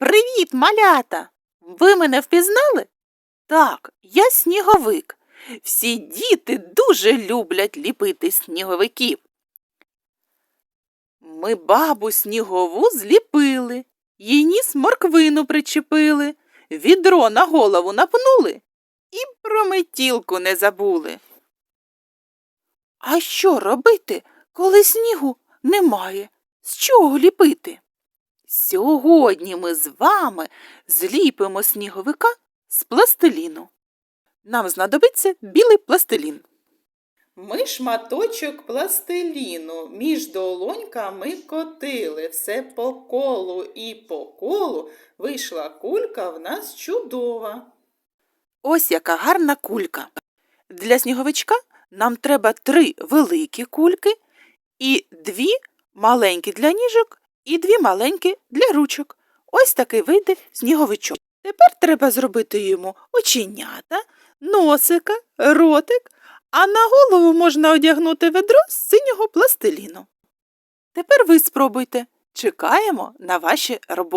Привіт, малята! Ви мене впізнали? Так, я сніговик. Всі діти дуже люблять ліпити сніговиків. Ми бабу снігову зліпили, їй ніс морквину причепили, відро на голову напнули і про метілку не забули. А що робити, коли снігу немає? З чого ліпити? Сьогодні ми з вами зліпимо сніговика з пластиліну. Нам знадобиться білий пластилін. Ми шматочок пластиліну між долоньками котили. Все по колу і по колу вийшла кулька в нас чудова. Ось яка гарна кулька. Для сніговичка нам треба три великі кульки і дві маленькі для ніжок і дві маленькі для ручок. Ось такий вийде сніговичок. Тепер треба зробити йому оченята, носика, ротик, а на голову можна одягнути ведро з синього пластиліну. Тепер ви спробуйте. Чекаємо на ваші роботи.